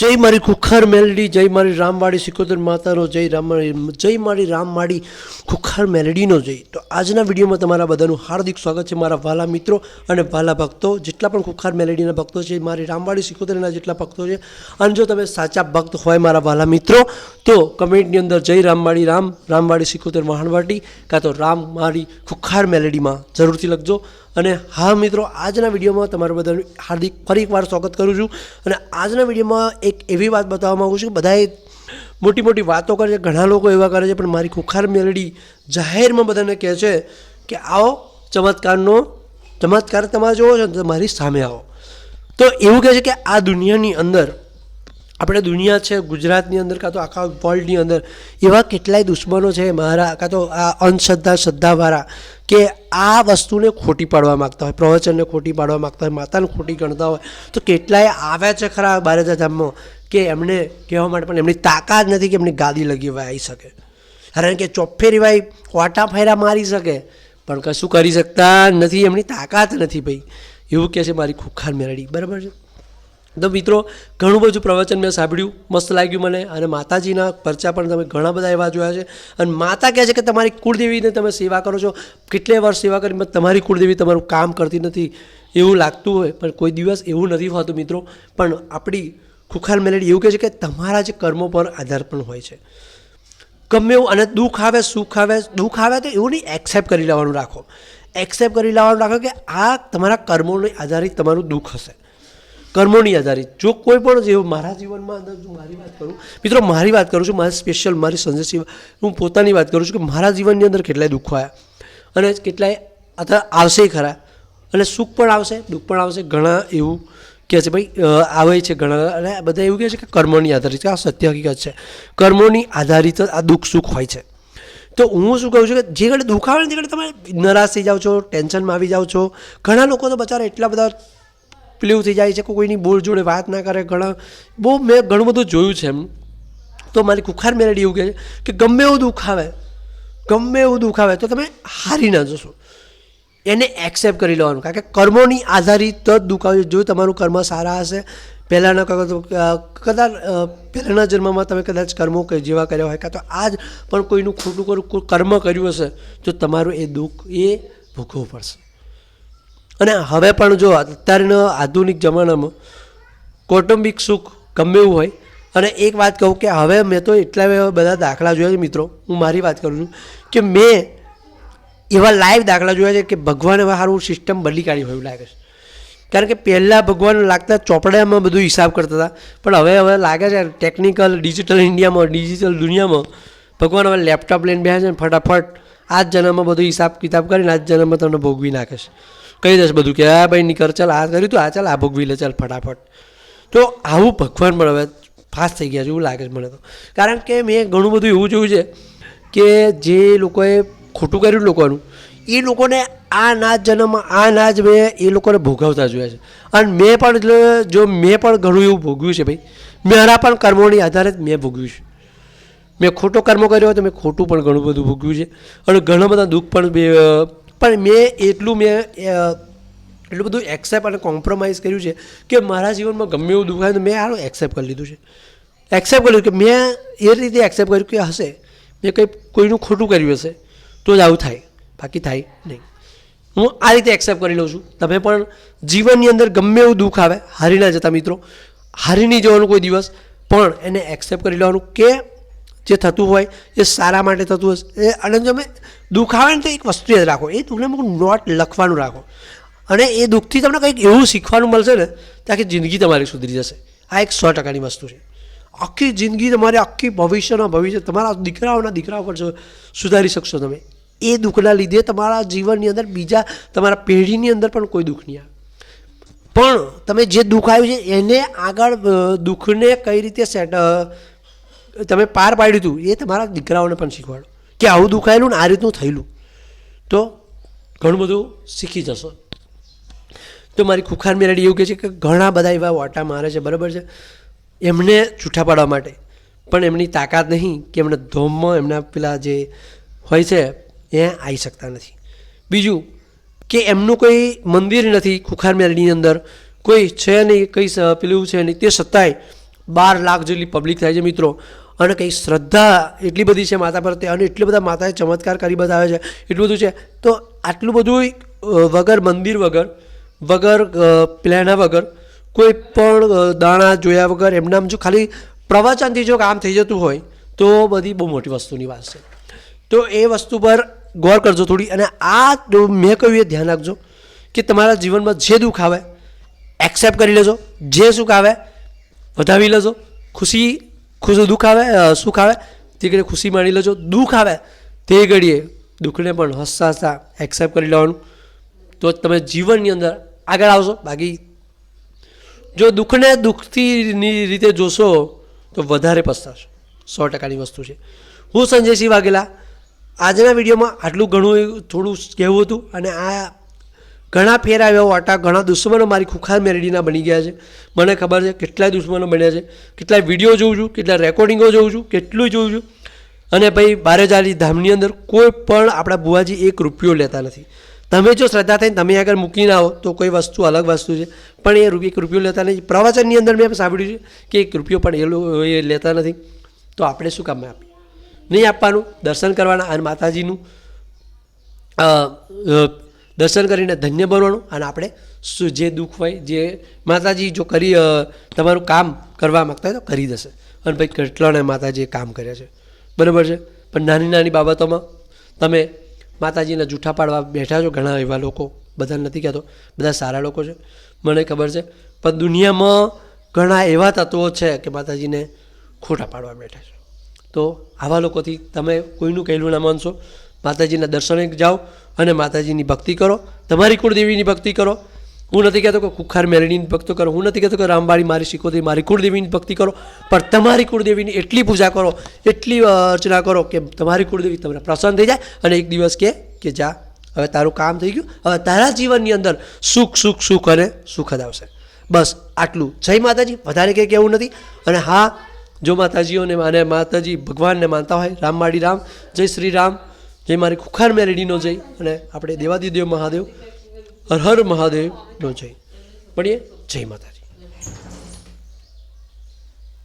જય મારી ખુખાર મેલડી, જય મારી રામવાડી સિકોતર માતાનો જય, રામ જય મારી રામવાડી ખુખાર મેલડીનો જય. તો આજના વિડીયોમાં તમારા બધાનું હાર્દિક સ્વાગત છે મારા વાલા મિત્રો અને વાલા ભક્તો, જેટલા પણ ખુખાર મેલેડીના ભક્તો છે, મારી રામવાડી સિકોતરના જેટલા ભક્તો છે, અને જો તમે સાચા ભક્ત હોય મારા વાલા મિત્રો, તો કમેન્ટની અંદર જય રામવાડી રામ, રામવાડી સિકોતર મહાણવાટી કાં તો રામ મારી ખુખાર મેલેડીમાં જરૂરથી લખજો. અને હા મિત્રો, આજના વિડીયોમાં તમારું બધાનું હાર્દિક ફરી એકવાર સ્વાગત કરું છું. અને આજના વિડીયોમાં એક એવી વાત બતાવવા માગું છું કે બધાએ મોટી મોટી વાતો કરે છે, ઘણા લોકો એવા કરે છે, પણ મારી ખુખાર મેલડી જાહેરમાં બધાને કહે છે કે, આવો, ચમત્કારનો, ચમત્કાર તમારે જોવો છે મારી સામે આવો. તો એવું કહે છે કે આ દુનિયાની અંદર આપણે દુનિયા છે, ગુજરાતની અંદર કાં તો આખા વર્લ્ડની અંદર, એવા કેટલાય દુશ્મનો છે મારા, કાં તો આ અંધશ્રદ્ધા, શ્રદ્ધાવાળા કે આ વસ્તુને ખોટી પાડવા માગતા હોય, પ્રવચનને ખોટી પાડવા માગતા હોય, માતાને ખોટી ગણતા હોય, તો કેટલાય આવ્યા છે ખરા બારેજા ધામમાં કે એમને કહેવા માટે પણ એમની તાકાત નથી કે એમની ગાદી લગી આવી શકે. કારણ કે ચોફેરી ભાઈ કોટા ફેરા મારી શકે, પણ કશું કરી શકતા નથી, એમની તાકાત નથી ભાઈ. એવું કહે છે મારી ખુખાર મેરડી. બરાબર છે? તો મિત્રો, ઘણું બધું પ્રવચન મેં સાંભળ્યું, મસ્ત લાગ્યું મને. અને માતાજીના પરચા પણ તમે ઘણા બધા એવા જોયા છે. અને માતા કહે છે કે તમારી કુળદેવીને તમે સેવા કરો છો. કેટલે વર્ષ સેવા કરી તમારી કુળદેવી તમારું કામ કરતી નથી. એવું લાગતું હોય, પણ કોઈ દિવસ એવું નથી હોતું મિત્રો. પણ આપણી ખુખાર મેલેડી એવું કહે છે કે તમારા જે કર્મો પર આધાર પણ હોય છે. ગમે એવું અને દુઃખ આવે, સુખ આવે, દુઃખ આવે તો એવું નહીં એક્સેપ્ટ કરી લેવાનું રાખો. એક્સેપ્ટ કરી લેવાનું રાખો કે આ તમારા કર્મોને આધારિત તમારું દુઃખ હશે. કર્મોની આધારિત. જો કોઈ પણ જેવું મારા જીવનમાં અંદર જો મારી વાત કરું, મિત્રો મારી વાત કરું છું, મારી સ્પેશિયલ મારી સંજય સિવા હું પોતાની વાત કરું છું કે મારા જીવનની અંદર કેટલાય દુઃખો આવ્યા અને કેટલાય અથવા આવશે ખરા. અને સુખ પણ આવશે, દુઃખ પણ આવશે, ઘણા એવું કહે છે ભાઈ આવે છે ઘણા. અને બધા એવું કહે છે કે કર્મોની આધારિત આ સત્ય હકીકત છે. કર્મોની આધારિત આ દુઃખ સુખ હોય છે. તો હું શું કહું છું કે જે ઘડે દુઃખ આવે ને તે ઘડે તમે નરાશ થઈ જાઓ છો, ટેન્શનમાં આવી જાઓ છો. ઘણા લોકો તો બચારા એટલા બધા પેલું થઈ જાય છે કે કોઈની બોલ જોડે વાત ના કરે, ઘણા બહુ મેં ઘણું બધું જોયું છે એમ. તો મારી કુખાર મેરેડી એવું કહે છે કે ગમે એવું દુઃખ આવે, ગમે એવું દુઃખ આવે, તો તમે હારી ના જશો. એને એક્સેપ્ટ કરી લેવાનું, કારણ કે કર્મોની આધારિત જ દુઃખ આવે જો તમારું કર્મ સારા હશે, પહેલાંના કદાચ પહેલાંના જન્મમાં તમે કદાચ કર્મો જેવા કર્યા હોય, કાં તો આજ પણ કોઈનું ખોટું કરું કર્મ કર્યું હશે, તો તમારું એ દુઃખ એ ભોગવવું પડશે. અને હવે પણ જો અત્યારના આધુનિક જમાનામાં કૌટુંબિક સુખ ગમે એવું હોય, અને એક વાત કહું કે હવે મેં તો એટલા બધા દાખલા જોયા છે મિત્રો, હું મારી વાત કરું છું કે મેં એવા લાઈવ દાખલા જોયા છે કે ભગવાને સારું સિસ્ટમ બદલી કાઢી હોય એવું લાગે છે. કારણ કે પહેલાં ભગવાન લાગતા ચોપડામાં બધું હિસાબ કરતા હતા, પણ હવે હવે લાગે છે ટેકનિકલ ડિજિટલ ઇન્ડિયામાં ડિજિટલ દુનિયામાં ભગવાન હવે લેપટોપ લઈને બેસે છે ફટાફટ આ જ જન્મમાં બધું હિસાબ કિતાબ કરીને આ જ જન્મમાં તમને ભોગવી નાખે છે. કહી દેશે બધું કે, આ ભાઈ નીકળ, ચાલ, આ કર્યું તું, આ ચાલ, આ ભોગવી લે ચાલ, ફટાફટ. તો આવું ભગવાન પણ હવે ફાસ્ટ થઈ ગયા છે, એવું લાગે છે મને તો. કારણ કે મેં ઘણું બધું એવું જોયું છે કે જે લોકોએ ખોટું કર્યું લોકોનું, એ લોકોને આ નાચ જન્મમાં આ નાચ મેં એ લોકોને ભોગવતા જોયા છે. અને મેં પણ જો મેં પણ ઘણું એવું ભોગવ્યું છે ભાઈ, મારા પણ કર્મોની આધારે જ મેં ભોગવ્યું છે. મેં ખોટો કર્મ કર્યો તો મેં ખોટું પણ ઘણું બધું ભોગવ્યું છે. અને ઘણા બધા દુઃખ પણ પણ મેં એટલું મેં એટલું બધું એક્સેપ્ટ અને કોમ્પ્રોમાઇઝ કર્યું છે કે મારા જીવનમાં ગમે એવું દુઃખ આવે મેં આનું એક્સેપ્ટ કરી લીધું છે. એક્સેપ્ટ કર્યું કે મેં એ રીતે એક્સેપ્ટ કર્યું કે હશે. મેં કંઈ કોઈનું ખોટું કર્યું હશે, તો જ આવું થાય. બાકી થાય નહીં. હું આ રીતે એક્સેપ્ટ કરી લઉં છું. તમે પણ જીવનની અંદર ગમે એવું દુઃખ આવે, હારી ના જતા મિત્રો. હારી નહીં જવાનું કોઈ દિવસ, પણ એને એક્સેપ્ટ કરી લેવાનું કે જે થતું હોય એ સારા માટે થતું હશે. એ અને તમે દુખાવે તો એક વસ્તુ જ રાખો. એ દુઃખને અમુક નોટ લખવાનું રાખો. અને એ દુઃખથી તમને કંઈક એવું શીખવાનું મળશે ને ત્યાં કે જિંદગી તમારી સુધરી જશે. આ એક સો ટકાની વસ્તુ છે. આખી જિંદગી તમારી, આખી ભવિષ્યના ભવિષ્ય, તમારા દીકરાઓના દીકરાઓ પર સુધારી શકશો તમે. એ દુઃખના લીધે તમારા જીવનની અંદર બીજા, તમારા પેઢીની અંદર પણ કોઈ દુઃખ નહીં આવે. પણ તમે જે દુઃખ આવ્યું છે, એને આગળ દુઃખને કઈ રીતે સેટ તમે પાર પાડ્યું હતું એ તમારા દીકરાઓને પણ શીખવાડો. કે આવું દુખાયેલું ને આ રીતનું થયેલું. તો ઘણું બધું શીખી જશો. તો મારી ખુખાર મેરડી એવું કહે છે કે ઘણા બધા એવા ઓટા મારે છે, બરાબર છે? એમને છૂટા પાડવા માટે. પણ એમની તાકાત નહીં કે એમને ધોમમાં એમના પેલા જે હોય છે, એ આવી શકતા નથી. બીજું કે એમનું કોઈ મંદિર નથી ખુખાર મેરડીની અંદર. કોઈ છે નહીં, કંઈ પેલું છે નહીં, તે છતાંય બાર લાખ જેટલી પબ્લિક થાય છે મિત્રો. અને કંઈ શ્રદ્ધા એટલી બધી છે માતા પ્રત્યે અને એટલા બધા માતાએ ચમત્કાર કરી બતાવે છે, એટલું બધું છે. તો આટલું બધું વગર, મંદિર વગર વગર પ્લેના વગર, કોઈ પણ દાણા જોયા વગર એમનામ જો ખાલી પ્રવચનથી જો કામ થઈ જતું હોય, તો બધી બહુ મોટી વસ્તુની વાત છે. તો એ વસ્તુ પર ગૌર કરજો થોડી અને આ મેં કહ્યું એ ધ્યાન રાખજો કે તમારા જીવનમાં જે દુઃખ આવે, એક્સેપ્ટ કરી લેજો. જે સુખ આવે, વધાવી લેજો. ખુશી ખુશ દુઃખ આવે સુખ આવે તે ઘડીએ ખુશી માણી લેજો, દુઃખ આવે, તે ઘડીએ દુઃખને પણ હસતા હસતા એક્સેપ્ટ કરી લેવાનું. તો જ તમે જીવનની અંદર આગળ આવશો. બાકી જો દુઃખને દુઃખથી રીતે જોશો, તો વધારે પસ્તાશો. સો ટકાની વસ્તુ છે. હું સંજયસિંહ વાઘેલા. આજના વિડીયોમાં આટલું ઘણું થોડું કહેવું હતું અને આ ઘણા ફેરા આવ્યા વાટા, ઘણા દુશ્મનો મારી ખુખાર મેરડીના બની ગયા છે. મને ખબર છે કેટલાય દુશ્મનો બન્યા છે. કેટલાય વીડિયો જોઉં છું કેટલા રેકોર્ડિંગો જોઉં છું કેટલું જોઉં છું. અને ભાઈ, બારેજાલી ધામની અંદર કોઈ પણ આપણા બુવાજી એક રૂપિયો લેતા નથી. તમે જો શ્રદ્ધા થઈને તમે આગળ મૂકીને આવો, તો કોઈ વસ્તુ, અલગ વસ્તુ છે. પણ એ એક રૂપિયો લેતા નથી. પ્રવચનની અંદર મેં સાંભળ્યું છે કે એક રૂપિયો પણ એ એ લેતા નથી. તો આપણે શું કામ આપીએ? નહીં આપવાનું, દર્શન કરવાના અને માતાજીનું દર્શન કરીને ધન્ય બનવાનું અને આપણે શું જે દુઃખ હોય, જે માતાજી જો કરી તમારું કામ કરવા માગતા હોય તો કરી દેશે. અને ભાઈ કેટલાને માતાજીએ કામ કર્યા છે. બરાબર છે? પણ નાની નાની બાબતોમાં તમે માતાજીને જૂઠા પાડવા બેઠા છો ઘણા એવા લોકો, બધા નથી કહેતો, બધા સારા લોકો છે. મને ખબર છે, પણ દુનિયામાં ઘણા એવા તત્વો છે કે માતાજીને ખોટા પાડવા બેઠા છે. તો આવા લોકોથી તમે કોઈનું કહેલું ના માનશો? માતાજીના દર્શને જાઓ અને માતાજીની ભક્તિ કરો. તમારી કુળદેવીની ભક્તિ કરો. હું નથી કહેતો કે કુખાર મેરણીની ભક્તિ કરો. હું નથી કહેતો કે રામબાળી મારી શીખોતી મારી કુળદેવીની ભક્તિ કરો. પણ તમારી કુળદેવીની એટલી પૂજા કરો, એટલી અર્ચના કરો કે તમારી કુળદેવી તમને પ્રસન્ન થઈ જાય અને એક દિવસ કે કે જા, હવે તારું કામ થઈ ગયું. હવે તારા જીવનની અંદર સુખ સુખ સુખ અને સુખ જ આવશે. બસ આટલું. જય માતાજી. વધારે કંઈ કહેવું નથી. અને હા, જો માતાજીઓને, અને માતાજી ભગવાનને માનતા હોય રામવાડી રામ, જય શ્રી રામ. જય મારી ખુખાર મેરેડીનો જય અને આપણે દેવાદિદેવ મહાદેવ, હર હર મહાદેવનો જય. મળીએ. જય માતાજી.